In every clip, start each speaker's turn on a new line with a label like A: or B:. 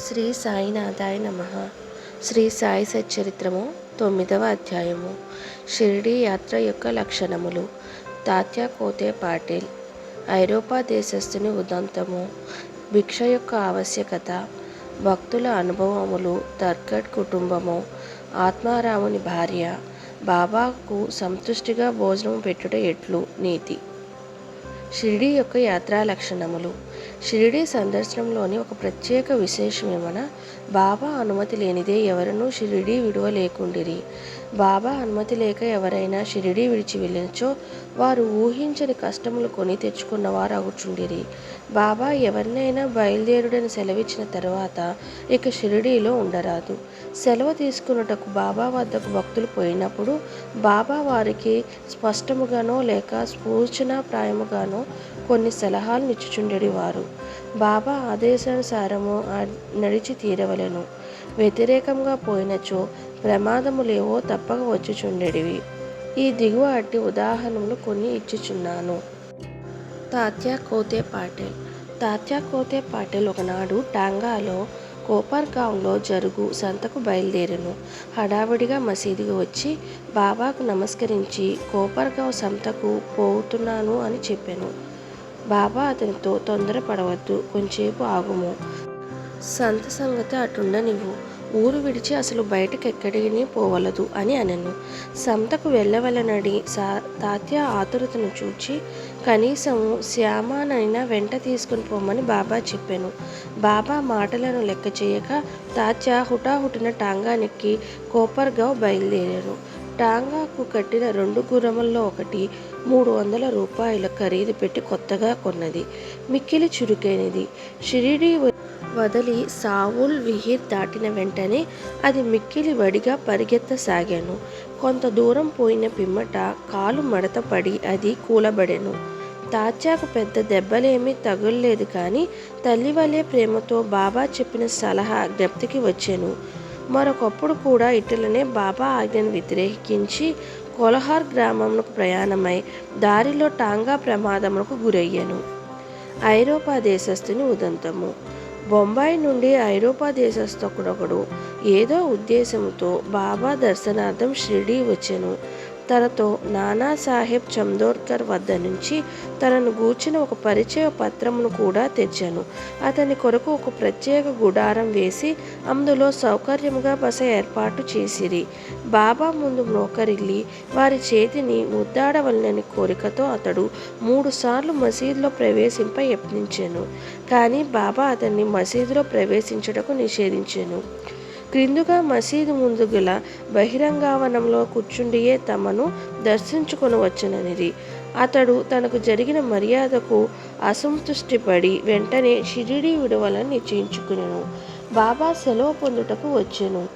A: శ్రీ సాయినాథాయ నమ. శ్రీ సాయి సచ్చరిత్రము తొమ్మిదవ అధ్యాయము. షిరిడీ యాత్ర యొక్క లక్షణములు. తాత్యా కోతే పాటిల్. ఐరోపా దేశస్థుని ఉదంతము. భిక్ష యొక్క ఆవశ్యకత. భక్తుల అనుభవములు తర్కట్ కుటుంబము ఆత్మారాముని భార్య బాబాకు సంతృష్టిగా భోజనం పెట్టుట ఎట్లు నీతి. షిరిడి యొక్క యాత్రా లక్షణములు. షిరిడీ సందర్శనంలోని ఒక ప్రత్యేక విశేషమేమన బాబా అనుమతి లేనిదే ఎవరనూ షిరిడీ విడువ లేకుండిరి బాబా అనుమతి లేక ఎవరైనా షిరిడీ విడిచి వెళ్ళినచో వారు ఊహించని కష్టములు కొని తెచ్చుకున్నవారు అగుచుండిరి బాబా ఎవరినైనా బయలుదేరుడని సెలవిచ్చిన తర్వాత ఇక షిరిడీలో ఉండరాదు. సెలవు తీసుకున్నటకు బాబా వద్దకు భక్తులు పోయినప్పుడు బాబా వారికి స్పష్టముగానో లేక సూచనాప్రాయముగానో కొన్ని సలహాలు ఇచ్చుచుండెడి వారు బాబా ఆదేశానుసారము నడిచి తీరవలెను. వ్యతిరేకంగా పోయినచో ప్రమాదములేవో తప్పక వచ్చుచుండెడివి. ఈ దిగువ అట్టి ఉదాహరణలు కొన్ని ఇచ్చుచున్నాను. తాత్యా కోతే పాటిల్. తాత్యా కోతే పాటిల్ ఒకనాడు టాంగాలో కోపర్గాంలో జరుగు సంతకు బయలుదేరను. హడావిడిగా మసీదుకు వచ్చి బాబాకు నమస్కరించి కోపర్గావ్ సంతకు పోతున్నాను అని చెప్పాను. బాబా అతనితో తొందరపడవద్దు. కొంచెంసేపు ఆగుము. సంత సంగతి అటుండనివ్వు. ఊరు విడిచి అసలు బయటకెక్కడికి పోవలదు అని అనను. సంతకు వెళ్ళవలనడి సా తాత్య ఆతురతను చూచి కనీసము శ్యామానైనా వెంట తీసుకుని పోమని బాబా చెప్పాను. బాబా మాటలను లెక్క చేయక తాత్య హుటాహుటిన టాంగానికి కోపర్గావ్ బయలుదేరారు. టాంగాకు కట్టిన రెండు గుర్రముల్లో ఒకటి మూడు వందల రూపాయల ఖరీదు పెట్టి కొత్తగా కొన్నది. మిక్కిలి చురుకైనది. షిరిడి వదిలి సావుల్ విహిర్ దాటిన వెంటనే అది మిక్కిలి వడిగా పరిగెత్తసాగాను. కొంత దూరం పోయిన పిమ్మట కాలు మడత పడి అది కూలబడెను. తాచాకు పెద్ద దెబ్బలేమీ తగుల్లేదు కానీ తల్లి వలె ప్రేమతో బాబా చెప్పిన సలహా జ్ఞప్తికి వచ్చాను. మరొకప్పుడు కూడా ఇటులనే బాబా ఆజ్ఞను వ్యతిరేకించి కొలహార్ గ్రామంకు ప్రయాణమై దారిలో టాంగా ప్రమాదములకు గురయ్యను. ఐరోపా దేశస్థుని ఉదంతము. బొంబాయి నుండి ఐరోపా దేశస్థకుడొకడు ఏదో ఉద్దేశంతో బాబా దర్శనార్థం షిరిడీ వచ్చెను. తనతో నానాసాహెబ్ చందోర్కర్ వద్ద నుంచి తనను గూర్చిన ఒక పరిచయ పత్రమును కూడా తెచ్చాను. అతని కొరకు ఒక ప్రత్యేక గుడారం వేసి అందులో సౌకర్యముగా బస ఏర్పాటు చేసిరి. బాబా ముందు మోకరిల్లి వారి చేతిని ముద్దాడవలనని కోరికతో అతడు మూడుసార్లు మసీదులో ప్రవేశింప యత్నించాను. కానీ బాబా అతన్ని మసీదులో ప్రవేశించుటకు నిషేధించాను. క్రిందుగా మసీదు ముందు గల బహిరంగావనంలో కూర్చుండియే తమను దర్శించుకొని వచ్చననిది అతడు తనకు జరిగిన మర్యాదకు అసంతుష్టిపడి వెంటనే షిరిడి విడవలని నిశ్చయించుకునేను. బాబా సెలవు పొందుటకు వచ్చాను.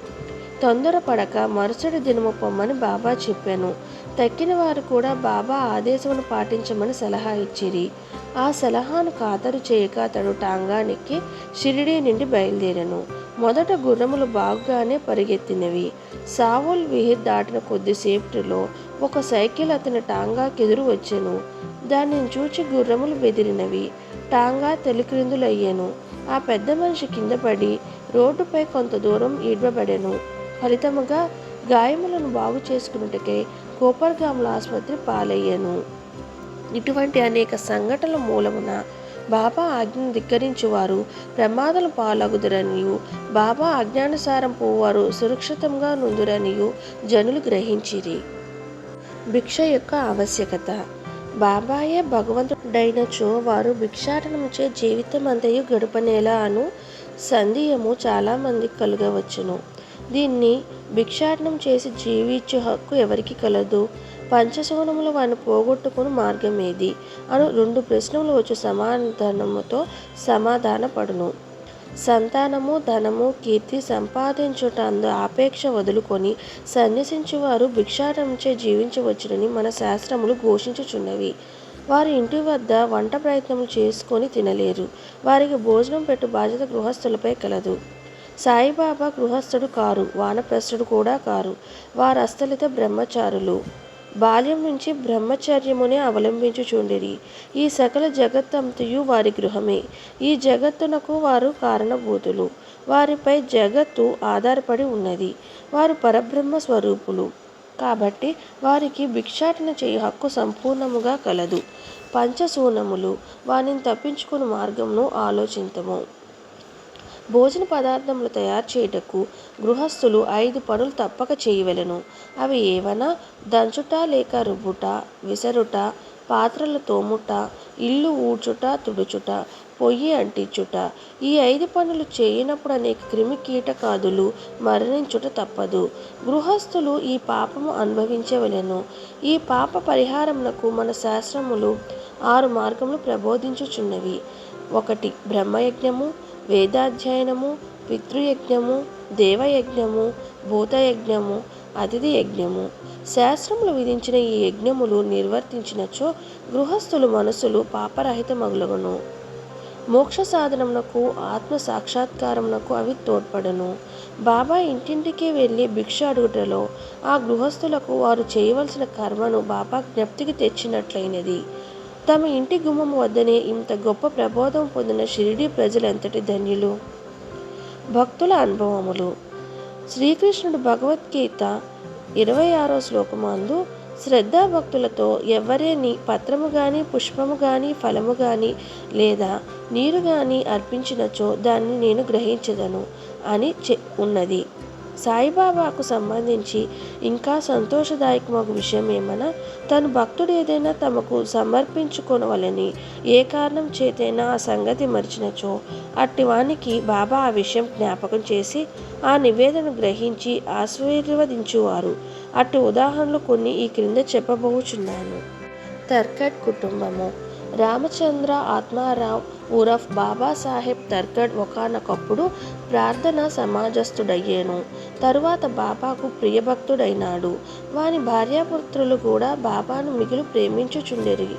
A: తొందరపడక మరుసటి దినము పొమ్మని బాబా చెప్పాను. తక్కిన వారు కూడా బాబా ఆదేశమును పాటించమని సలహా ఇచ్చిరి. ఆ సలహాను ఖాతరు చేయక అతడు టాంగానికి షిరిడీ నుండి బయలుదేరాను. మొదట గుర్రములు బాగుగానే పరిగెత్తినవి. సావుల్ విహిర్ దాటిన కొద్దిసేపటిలో ఒక సైకిల్ అతని టాంగాకెదురు వచ్చెను. దానిని చూచి గుర్రములు బెదిరినవి. టాంగా తెలిక్రిందులయ్యాను. ఆ పెద్ద మనిషి కింద పడి రోడ్డుపై కొంత దూరం ఈడ్వబడెను. ఫలితముగా గాయములను బాగు చేసుకున్నటకే కోపర్గాముల ఆసుపత్రి పాలయ్యాను. ఇటువంటి అనేక సంఘటనల మూలమున బాబా ఆజ్ఞను ధిక్కరించువారు ప్రమాదలు పాలగుదురనియు బాబా ఆజ్ఞానుసారం పోవారు సురక్షితంగా నుందురనియు జనులు గ్రహించిరి. భిక్ష యొక్క ఆవశ్యకత. బాబాయే భగవంతుడైనచో వారు భిక్షాటనముచే జీవితం అంతయు గడపనేలా అను సందేహము చాలామందికి కలగవచ్చును. దీన్ని భిక్షాటనం చేసి జీవించే హక్కు ఎవరికి కలదు? పంచశోనములు వారిని పోగొట్టుకుని మార్గం ఏది? అను రెండు ప్రశ్నలు వచ్చి సమాధానముతో సమాధానపడును. సంతానము ధనము కీర్తి సంపాదించుట అందు ఆపేక్ష వదులుకొని సన్యసించువారు భిక్షాటంచే జీవించవచ్చునని మన శాస్త్రములు ఘోషించుచున్నవి. వారి ఇంటి వద్ద వంట ప్రయత్నములు చేసుకొని తినలేరు. వారికి భోజనం పెట్టు బాధ్యత గృహస్థులపై కలదు. సాయిబాబా గృహస్థుడు కారు వానప్రస్థుడు కూడా కారు. వారు అస్థలిత బ్రహ్మచారులు. బాల్యం నుంచి బ్రహ్మచర్యమునే అవలంబించుచుండిరి ఈ సకల జగత్తంతయు వారి గృహమే. ఈ జగత్తునకు వారు కారణభూతులు. వారిపై జగత్తు ఆధారపడి ఉన్నది. వారు పరబ్రహ్మ స్వరూపులు. కాబట్టి వారికి భిక్షాటన చేయ హక్కు సంపూర్ణముగా కలదు. పంచశూనములు. వారిని తప్పించుకుని మార్గమును ఆలోచింతము. భోజన పదార్థములు తయారు చేయుటకు గృహస్థులు ఐదు పనులు తప్పక చేయవలెను. అవి ఏవనా? దంచుట లేక రుబ్బుట విసరుట పాత్రలు తోముట ఇల్లు ఊడ్చుట తుడుచుట పొయ్యి అంటించుట. ఈ ఐదు పనులు చేయనప్పుడు అనేక క్రిమి కీటకాదులు మరణించుట తప్పదు. గృహస్థులు ఈ పాపము అనుభవించవలెను. ఈ పాప పరిహారమునకు మన శాస్త్రములు ఆరు మార్గములు ప్రబోధించుచున్నవి. ఒకటి బ్రహ్మయజ్ఞము. వేదాధ్యయనము పితృయజ్ఞము దేవయజ్ఞము భూతయజ్ఞము అతిథి యజ్ఞము శాస్త్రములు విధించిన ఈ యజ్ఞములు నిర్వర్తించినచో గృహస్థులు మనసులు పాపరహిత మగులగును మోక్ష సాధనమునకు ఆత్మ సాక్షాత్కారమునకు అవి తోడ్పడను. బాబా ఇంటింటికి వెళ్ళి భిక్ష అడుగుటలో ఆ గృహస్థులకు వారు చేయవలసిన కర్మను బాబా జ్ఞప్తికి తెచ్చినట్లయినది. తమ ఇంటి గుమ్మము వద్దనే ఇంత గొప్ప ప్రబోధం పొందిన షిరిడి ప్రజలంతటి ధన్యులు? భక్తుల అనుభవములు. శ్రీకృష్ణుడు భగవద్గీత ఇరవై ఆరో శ్లోకమందు శ్రద్ధాభక్తులతో ఎవరేని పత్రము గాని పుష్పము గాని ఫలము గాని లేదా నీరు గాని అర్పించినచో దాన్ని నేను గ్రహించదను అని చె ఉన్నది. సాయిబాబాకు సంబంధించి ఇంకా సంతోషదాయకమగు విషయం ఏమన్నా తను భక్తుడు ఏదైనా తమకు సమర్పించుకోవాలని ఏ కారణం చేతైనా ఆ సంగతి మరిచినచో అట్టివానికి బాబా ఆ విషయం జ్ఞాపకం చేసి ఆ నివేదన గ్రహించి ఆశీర్వదించువారు. అట్టి ఉదాహరణలు కొన్ని ఈ క్రింద చెప్పబోచున్నాను. తర్కట్ కుటుంబము. రామచంద్ర ఆత్మారావు ఉరఫ్ బాబాసాహెబ్ తర్కడ్ ఒకనొకప్పుడు ప్రార్థన సమాజస్థుడయ్యేను. తరువాత బాబాకు ప్రియభక్తుడైనాడు. వాని భార్యాపుత్రులు కూడా బాబాను మిగులు ప్రేమించుచుండెరి.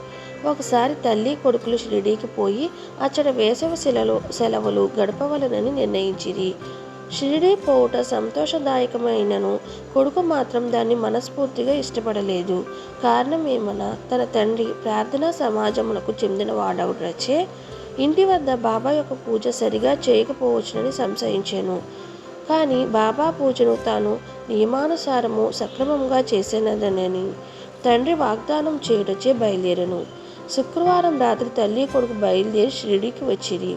A: ఒకసారి తల్లి కొడుకులు షిరిడీకి పోయి అచ్చట వేసవి శిలలో సెలవులు గడపవలనని నిర్ణయించిరి. షిరిడీ పోవుట సంతోషదాయకమైనను. కొడుకు మాత్రం దాన్ని మనస్ఫూర్తిగా ఇష్టపడలేదు. కారణం ఏమన్నా తన తండ్రి ప్రార్థనా సమాజములకు చెందిన వాడవడచే ఇంటి వద్ద బాబా యొక్క పూజ సరిగా చేయకపోవచ్చునని సంశయించాను. కానీ బాబా పూజను తాను నియమానుసారము సక్రమంగా చేసేనదనని తండ్రి వాగ్దానం చేయుటచే బయలుదేరను. శుక్రవారం రాత్రి తల్లి కొడుకు బయలుదేరి షిరిడీకి వచ్చిరి.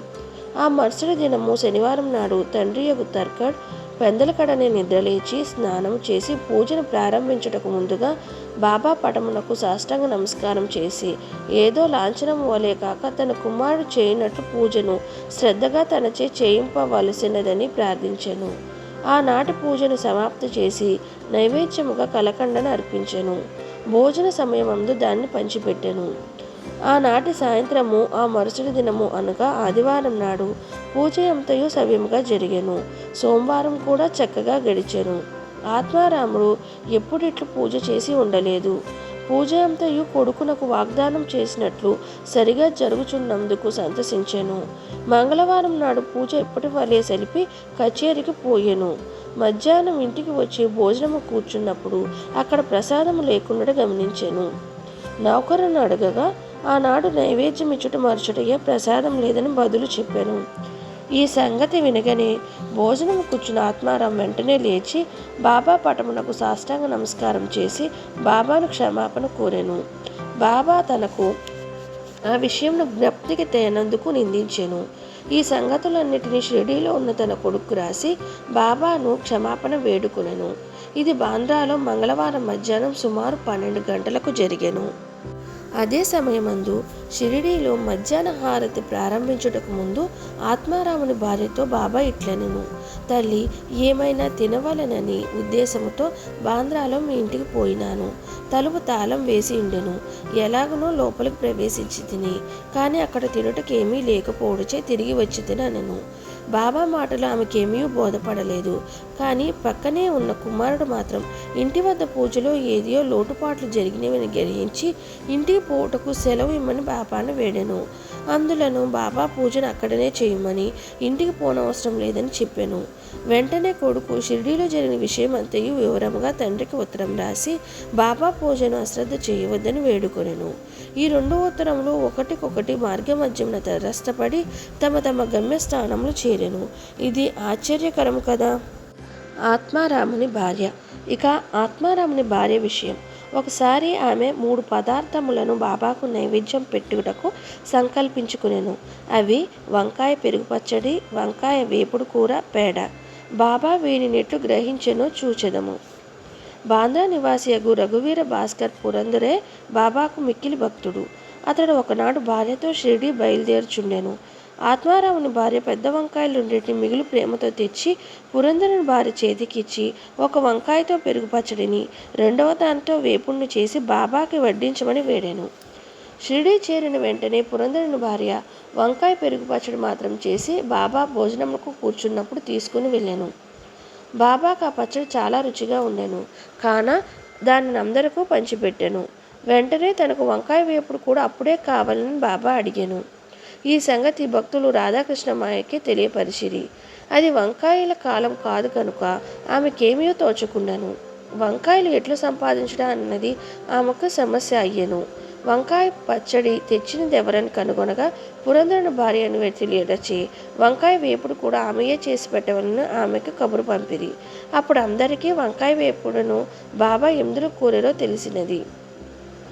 A: ఆ మరుసటి దినము శనివారం నాడు తండ్రి యొక్క తర్కడ్ పెందలకడనే నిద్రలేచి స్నానం చేసి పూజను ప్రారంభించుటకు ముందుగా బాబా పటమునకు సాష్టాంగ నమస్కారం చేసి ఏదో లాంఛనం వలే కాక తన కుమారుడు చేయనట్టు పూజను శ్రద్ధగా తనచే చేయింపవలసినదని ప్రార్థించెను. ఆనాటి పూజను సమాప్తి చేసి నైవేద్యముగా కలకండను అర్పించెను. భోజన సమయమందు దాన్ని పంచిపెట్టెను. ఆనాటి సాయంత్రము ఆ మరుసటి దినము అనగా ఆదివారం నాడు పూజ అంతయు సవ్యముగా జరిగాను. సోమవారం కూడా చక్కగా గడిచెను. ఆత్మారాముడు ఎప్పుడిట్లు పూజ చేసి ఉండలేదు. పూజ అంతయు కొడుకునకు వాగ్దానం చేసినట్లు సరిగా జరుగుచున్నందుకు సంతసించాను. మంగళవారం నాడు పూజ ఎప్పటి వలె సలిపి కచేరికి పోయెను. మధ్యాహ్నం ఇంటికి వచ్చి భోజనము కూర్చున్నప్పుడు అక్కడ ప్రసాదము లేకుండా గమనించెను. నౌకరును అడగగా ఆనాడు నైవేద్యం ఇచ్చుట మరుచుటయ్యే ప్రసాదం లేదని బదులు చెప్పాను. ఈ సంగతి వినగానే భోజనం కూర్చున్న ఆత్మారాం వెంటనే లేచి బాబా పటమునకు సాష్టాంగ నమస్కారం చేసి బాబాను క్షమాపణ కోరాను. బాబా తనకు ఆ విషయంను జ్ఞప్తికి తేనందుకు నిందించెను. ఈ సంగతులన్నిటినీ షిరిడీలో ఉన్న తన కొడుకు రాసి బాబాను క్షమాపణ వేడుకొనెను. ఇది బాంద్రాలో మంగళవారం మధ్యాహ్నం సుమారు పన్నెండు గంటలకు జరిగాను. అదే సమయమందు షిరిడీలో మధ్యాహ్న హారతి ప్రారంభించుటకు ముందు ఆత్మారాముని భార్యతో బాబా ఇట్లనెను. తల్లి ఏమైనా తినవలనని ఉద్దేశముతో బాంద్రాలో మీ ఇంటికి పోయినాను. తలుపు తాళం వేసి ఉండెను. ఎలాగనో లోపలికి ప్రవేశించి తిని కానీ అక్కడ తినుటకేమీ లేకపోవడచే తిరిగి వచ్చి తినను బాబా మాటలు ఆమెకేమీ బోధపడలేదు. కానీ పక్కనే ఉన్న కుమారుడు మాత్రం ఇంటి వద్ద పూజలో ఏదియో లోటుపాట్లు జరిగినవని గ్రహించి ఇంటికి పూటకు సెలవు ఇమ్మని బాబాను వేడాను. అందులను బాబా పూజను అక్కడనే చేయమని ఇంటికి పోనవసరం లేదని చెప్పాను. వెంటనే కొడుకు షిరిడీలో జరిగిన విషయం అంతయు వివరంగా తండ్రికి ఉత్తరం రాసి బాబా పూజను అశ్రద్ధ చేయవద్దని వేడుకొనెను. ఈ రెండు ఉత్తరములు ఒకటికొకటి మార్గమధ్యమున తరస్తపడి తమ తమ గమ్యస్థానంలో చేరెను. ఇది ఆశ్చర్యకరం కదా? ఆత్మారాముని భార్య. ఇక ఆత్మారాముని భార్య విషయం. ఒకసారి ఆమె మూడు పదార్థములను బాబాకు నైవేద్యం పెట్టుటకు సంకల్పించుకునేను. అవి వంకాయ పెరుగు పచ్చడి వంకాయ వేపుడు కూర పేడ. బాబా వీనినెట్లు గ్రహించెనో చూచెదము. బాంద్రా నివాసియగు రఘువీర భాస్కర్ పురందరే బాబాకు మిక్కిలి భక్తుడు. అతడు ఒకనాడు భార్యతో షిరిడి బయలుదేరుచుండెను. ఆత్మారాముని భార్య పెద్ద వంకాయలు రెండింటిని మిగులు ప్రేమతో తెచ్చి పురంధరుని భార్య చేతికిచ్చి ఒక వంకాయతో పెరుగు పచ్చడిని రెండవ దానితో వేపుణ్ణి చేసి బాబాకి వడ్డించమని వేడాను. షిరిడి చేరిన వెంటనే పురంధరుని భార్య వంకాయ పెరుగు పచ్చడి మాత్రం చేసి బాబా భోజనముకు కూర్చున్నప్పుడు తీసుకుని వెళ్ళాను. బాబాకు ఆ పచ్చడి చాలా రుచిగా ఉండెను. కాన దానిని అందరికీ పంచిపెట్టాను. వెంటనే తనకు వంకాయ వేపుడు కూడా అప్పుడే కావాలని బాబా అడిగాను. ఈ సంగతి భక్తులు రాధాకృష్ణమాయకి తెలియపరిచిరి. అది వంకాయల కాలం కాదు కనుక ఆమెకేమీయో తోచుకున్నాను వంకాయలు ఎట్లు సంపాదించడం అన్నది ఆమెకు సమస్య అయ్యాను. వంకాయ పచ్చడి తెచ్చినది ఎవరని కనుగొనగా పురంధరుని భార్యను తెలియడచి వంకాయ వేపుడు కూడా ఆమెయే చేసి పెట్టవలని ఆమెకు కబురు పంపిరి. అప్పుడు అందరికీ వంకాయ వేపుడును బాబా ఎందుల కూరలో తెలిసినది.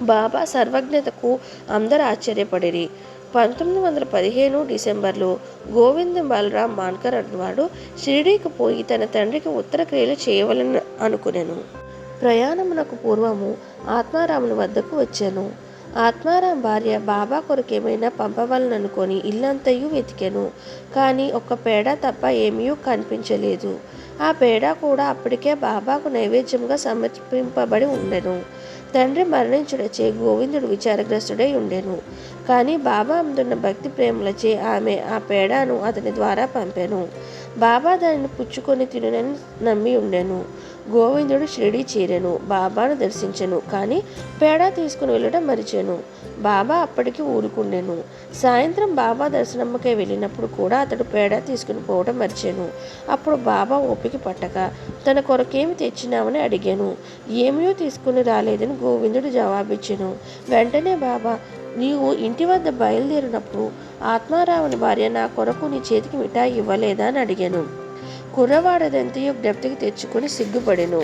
A: బాబా సర్వజ్ఞతకు అందరు ఆశ్చర్యపడిరి. పంతొమ్మిది వందల పదిహేను డిసెంబర్లో గోవింద్ బలరాం మాన్కర్ అన్నవాడు షిరిడీకి పోయి తన తండ్రికి ఉత్తర క్రియలు చేయవలని అనుకునేను. ప్రయాణమునకు పూర్వము ఆత్మారాముని వద్దకు వచ్చాను. ఆత్మారాం భార్య బాబా కొరకేమైనా పంపవలననుకొని ఇల్లంతయు వెతికెను. కానీ ఒక్క పేడ తప్ప ఏమీ కనిపించలేదు. ఆ పేడ కూడా అప్పటికే బాబాకు నైవేద్యంగా సమర్పింపబడి ఉండెను. తండ్రి మరణించుడచే గోవిందుడు విచారగ్రస్తుడై ఉండెను. కానీ బాబా అందున్న భక్తి ప్రేమలచే ఆమె ఆ పేడాను అతని ద్వారా పంపెను. బాబా దానిని పుచ్చుకొని తినని నమ్మి ఉండెను. గోవిందుడు షిరిడి చేరాను. బాబాను దర్శించాను. కానీ పేడ తీసుకుని వెళ్ళడం మరిచాను. బాబా అప్పటికి ఊరుకుండెను. సాయంత్రం బాబా దర్శనమ్మకే వెళ్ళినప్పుడు కూడా అతడు పేడ తీసుకుని పోవడం మరిచాను. అప్పుడు బాబా ఓపిక పట్టక తన కొరకేమి తెచ్చినామని అడిగాను. ఏమీ తీసుకుని రాలేదని గోవిందుడు జవాబిచ్చాను. వెంటనే బాబా నీవు ఇంటి వద్ద బయలుదేరినప్పుడు ఆత్మారావుని భార్య నా కొరకు నీ చేతికి మిఠాయి ఇవ్వలేదా అని అడిగాను. కుర్రవాడదంతయు జ్ఞప్తికి తెచ్చుకొని సిగ్గుపడెను.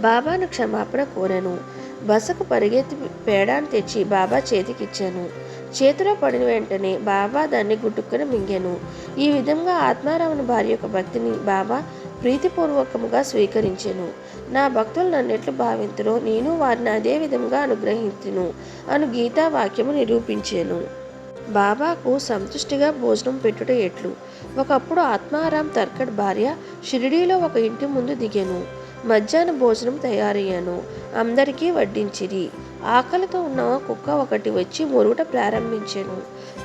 A: బాబాను క్షమాపణ కోరాను. బసకు పరిగెత్తి పేడాను తెచ్చి బాబా చేతికిచ్చాను. చేతిలో పడిన వెంటనే బాబా దాన్ని గుట్టుకుని మింగాను. ఈ విధంగా ఆత్మారావుని భార్య యొక్క భక్తిని బాబా ప్రీతిపూర్వకముగా స్వీకరించెను. నా భక్తులు నన్నెట్లు భావింతురో నేను వారిని అదే విధముగా అనుగ్రహించును అను గీతా వాక్యము నిరూపించాను. బాబాకు సంతుష్టిగా భోజనం పెట్టుట ఎట్లు? ఒకప్పుడు ఆత్మారాం తర్కడ్ భార్య షిరిడీలో ఒక ఇంటి ముందు దిగాను. మధ్యాహ్న భోజనం తయారయ్యాను. అందరికీ వడ్డించిరి. ఆకలితో ఉన్న కుక్క ఒకటి వచ్చి మొరుగుట ప్రారంభించాను.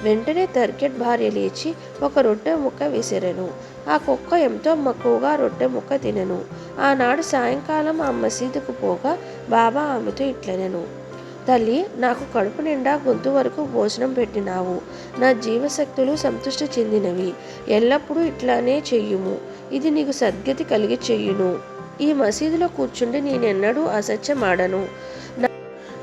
A: వెంటనే తర్కెట్ భార్య లేచి ఒక రొట్టె ముక్క విసిరెను. ఆ కుక్క ఎంతో మక్కువగా రొట్టె ముక్క తినెను. ఆనాడు సాయంకాలం ఆ మసీదుకు పోగా బాబా ఆమెతో ఇట్లనెను. తల్లి నాకు కడుపు నిండా గొంతు వరకు భోజనం పెట్టినావు. నా జీవశక్తులు సంతృష్టి చెందినవి. ఎల్లప్పుడూ ఇట్లానే చెయ్యుము ఇది నీకు సద్గతి కలిగి చెయ్యును ఈ మసీదులో కూర్చుండి నేనెన్నడూ అసత్యమాడను.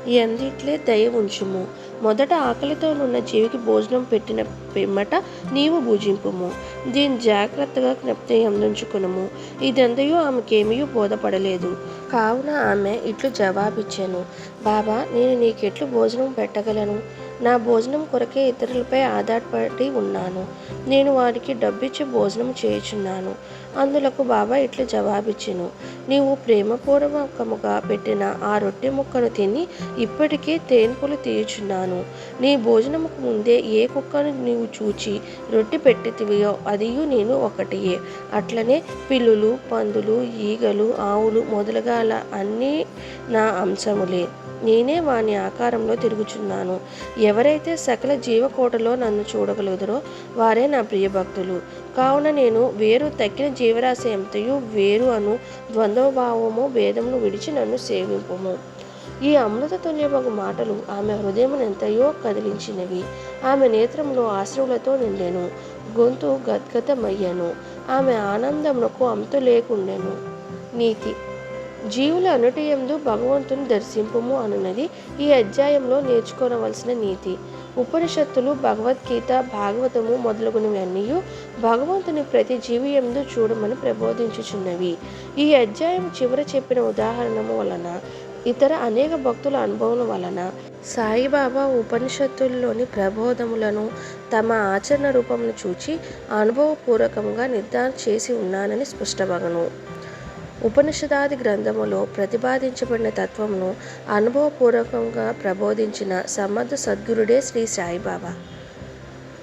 A: ఈ ఎందిట్లే దయ ఉంచుము. మొదట ఆకలితో ఉన్న జీవికి భోజనం పెట్టిన పిమ్మట నీవు భుజింపుము. దీన్ని జాగ్రత్తగా జ్ఞప్తి అందించుకునము. ఇదంతయు ఆమెకేమీ బోధపడలేదు. కావున ఆమె ఇట్లు జవాబిచ్చాను. బాబా నేను నీకెట్లు భోజనం పెట్టగలను. నా భోజనం కొరకే ఇతరులపై ఆధారపడి ఉన్నాను. నేను వారికి డబ్బిచ్చి భోజనం చేయుచున్నాను. అందులకు బాబా ఇట్లు జవాబిచ్చెను. నీవు ప్రేమపూర్వకముగా పెట్టిన ఆ రొట్టె ముక్కను తిని ఇప్పటికే తేన్పులు తీయుచున్నాను. నీ భోజనముకు ముందే ఏ కుక్కను నీవు చూచి రొట్టె పెట్టితివియో అదియు నేను ఒకటియే. అట్లనే పిల్లులు పందులు ఈగలు ఆవులు మొదలగాల అన్నీ నా అంశములే. నేనే వాని ఆకారంలో తిరుగుచున్నాను. ఎవరైతే సకల జీవకోటలో నన్ను చూడగలుగుతారో వారే నా ప్రియ భక్తులు కావున నేను వేరు తక్కిన జీవరాశి ఎంతయు వేరు అను ద్వంద్వభావము భేదమును విడిచి నన్ను సేవింపము. ఈ అమృత తుల్యమగు మాటలు ఆమె హృదయమును ఎంతయో కదిలించినవి. ఆమె నేత్రములో ఆశ్రువులతో నిండెను. గొంతు గద్గతమయ్యాను. ఆమె ఆనందమునకు అంతు లేకుండెను. నీతి జీవుల అనుటయందు భగవంతుని దర్శింపుము అనున్నది ఈ అధ్యాయంలో నేర్చుకోవలసిన నీతి. ఉపనిషత్తులు భగవద్గీత భాగవతము మొదలగునవన్నీ భగవంతుని ప్రతి జీవి ఎందు చూడమని ప్రబోధించుచున్నవి. ఈ అధ్యాయం చివర చెప్పిన ఉదాహరణము వలన ఇతర అనేక భక్తుల అనుభవం వలన సాయిబాబా ఉపనిషత్తుల్లోని ప్రబోధములను తమ ఆచరణ రూపమును చూచి అనుభవపూర్వకంగా నిర్ధారణ చేసి ఉన్నానని స్పష్టమగను. ఉపనిషదాది గ్రంథములో ప్రతిపాదించబడిన తత్వమును అనుభవపూర్వకంగా ప్రబోధించిన సమర్థ సద్గురుడే శ్రీ సాయిబాబా.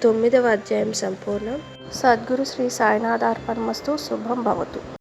A: తొమ్మిదవ అధ్యాయం సంపూర్ణం. సద్గురు శ్రీ సాయినాథార్పణమస్తు శుభం భవతు.